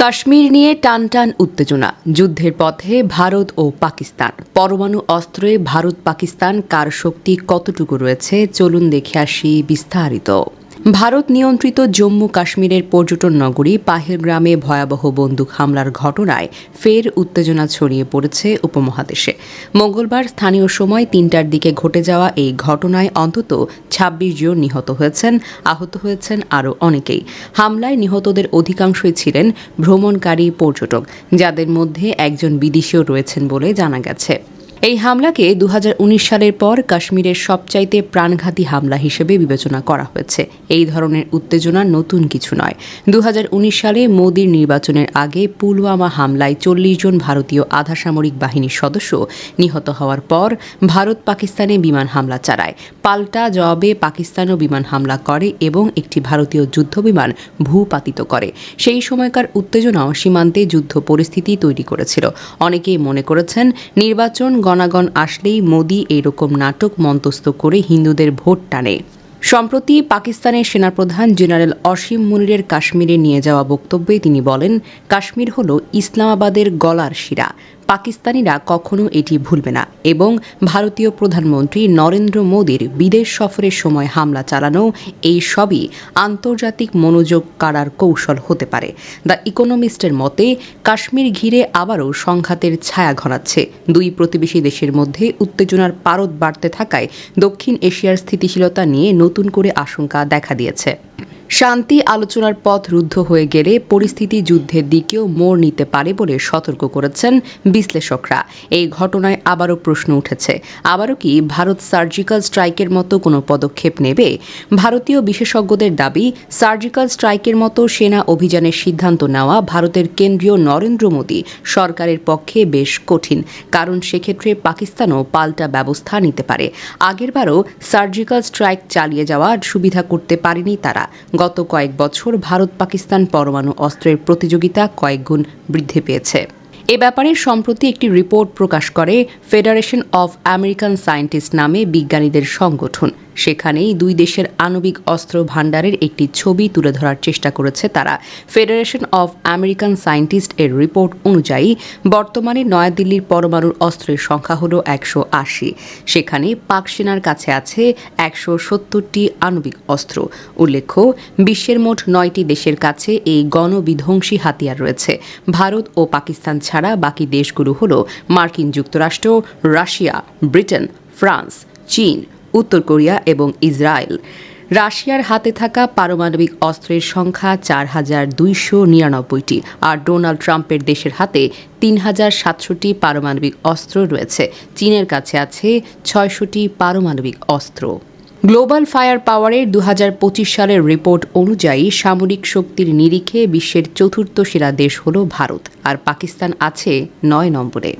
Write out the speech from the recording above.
কাশ্মীর নিয়ে টানটান উত্তেজনা। যুদ্ধের পথে ভারত ও পাকিস্তান। পরমাণু অস্ত্রে ভারত পাকিস্তান কার শক্তি কতটুকু রয়েছে? চলুন দেখে আসি বিস্তারিত। ভারত নিয়ন্ত্রিত জম্মু কাশ্মীরের পর্যটন নগরী পাহের গ্রামে ভয়াবহ বন্দুক হামলার ঘটনায় ফের উত্তেজনা ছড়িয়ে পড়েছে উপমহাদেশে। মঙ্গলবার স্থানীয় সময় তিনটার দিকে ঘটে যাওয়া এই ঘটনায় অন্তত ছাব্বিশ জন নিহত হয়েছেন, আহত হয়েছেন আরও অনেকেই। হামলায় নিহতদের অধিকাংশই ছিলেন ভ্রমণকারী পর্যটক, যাদের মধ্যে একজন বিদেশিও রয়েছেন বলে জানা গেছে। এই হামলাকে দু হাজার উনিশ সালের পর কাশ্মীরের সবচাইতে প্রাণঘাতী হামলা হিসেবে বিবেচনা করা হয়েছে। এই ধরনের উত্তেজনা নতুন কিছু নয়। দু সালে মোদির নির্বাচনের আগে পুলওয়ামা হামলায় চল্লিশ জন ভারতীয় আধা সামরিক বাহিনীর সদস্য নিহত হওয়ার পর ভারত পাকিস্তানে বিমান হামলা চালায়। পাল্টা জবাবে পাকিস্তানও বিমান হামলা করে এবং একটি ভারতীয় যুদ্ধবিমান ভূপাতিত করে। সেই সময়কার উত্তেজনাও সীমান্তে যুদ্ধ পরিস্থিতি তৈরি করেছিল। অনেকেই মনে করেছেন, নির্বাচন গণাগণ আসলেই মোদি এরকম নাটক মন্তস্থ করে হিন্দুদের ভোট টানে। সম্প্রতি পাকিস্তানের সেনাপ্রধান জেনারেল অসীম মুনিরের কাশ্মীরে নিয়ে যাওয়া বক্তব্যে তিনি বলেন, কাশ্মীর হল ইসলামাবাদের গলার শিরা। পাকিস্তানিরা কখনো এটি ভুলবে না এবং ভারতীয় প্রধানমন্ত্রী নরেন্দ্র মোদীর বিদেশ সফরের সময় হামলা চালানো এই সবই আন্তর্জাতিক মনোযোগ কাড়ার কৌশল হতে পারে। দ্য ইকোনমিস্টের মতে, কাশ্মীর ঘিরে আবারও সংঘাতের ছায়া ঘনাচ্ছে। দুই প্রতিবেশী দেশের মধ্যে উত্তেজনার পারদ বাড়তে থাকায় দক্ষিণ এশিয়ার স্থিতিশীলতা নিয়ে নতুন করে আশঙ্কা দেখা দিয়েছে। শান্তি আলোচনার পথ রুদ্ধ হয়ে গেলে পরিস্থিতি যুদ্ধের দিকেও মোড় নিতে পারে বলে সতর্ক করেছেন বিশ্লেষকরা। এই ঘটনায় আবারও প্রশ্ন উঠেছে, আবারও কি ভারত সার্জিক্যাল স্ট্রাইকের মতো কোনো পদক্ষেপ নেবে? ভারতীয় বিশেষজ্ঞদের দাবি, সার্জিক্যাল স্ট্রাইকের মতো সেনা অভিযানের সিদ্ধান্ত নেওয়া ভারতের কেন্দ্রীয় নরেন্দ্র মোদী সরকারের পক্ষে বেশ কঠিন, কারণ সেক্ষেত্রে পাকিস্তানও পাল্টা ব্যবস্থা নিতে পারে। আগেরবারও সার্জিক্যাল স্ট্রাইক চালিয়ে যাওয়ার সুবিধা করতে পারেনি তারা। গত কয়েক বছর ভারত পাকিস্তান পরমাণু অস্ত্রের প্রতিযোগিতা কয়েকগুণ বৃদ্ধি পেয়েছে। এ ব্যাপারে সম্প্রতি একটি রিপোর্ট প্রকাশ করে ফেডারেশন অফ আমেরিকান সায়েন্টিস্ট নামে বিজ্ঞানীদের সংগঠন। সেখানেই দুই দেশের আণবিক অস্ত্র ভাণ্ডারের একটি ছবি তুলে ধরার চেষ্টা করেছে তারা। ফেডারেশন অফ আমেরিকান সায়েন্টিস্ট এর রিপোর্ট অনুযায়ী, বর্তমানে নয়াদিল্লির পরমাণুর অস্ত্রের সংখ্যা হল একশো আশি। সেখানে পাক সেনার কাছে আছে একশো সত্তরটি আণবিক অস্ত্র। উল্লেখ্য, বিশ্বের মোট নয়টি দেশের কাছে এই গণবিধ্বংসী হাতিয়ার রয়েছে। ভারত ও পাকিস্তান ছাড়া বাকি দেশগুলো হল মার্কিন যুক্তরাষ্ট্র, রাশিয়া, ব্রিটেন, ফ্রান্স, চীন, উত্তর কোরিয়া এবং ইসরায়েল। রাশিয়ার হাতে থাকা পারমাণবিক অস্ত্রের সংখ্যা চার হাজার দুইশো নিরানব্বইটি, আর ডোনাল্ড ট্রাম্পের দেশের হাতে তিন হাজার সাতশোটি পারমাণবিক অস্ত্র রয়েছে। চীনের কাছে আছে ছয়শোটি পারমাণবিক অস্ত্র। গ্লোবাল ফায়ার পাওয়ারের দু হাজার পঁচিশ সালের রিপোর্ট অনুযায়ী সামরিক শক্তির নিরিখে বিশ্বের চতুর্থ সেরা দেশ হল ভারত, আর পাকিস্তান আছে নয় নম্বরে।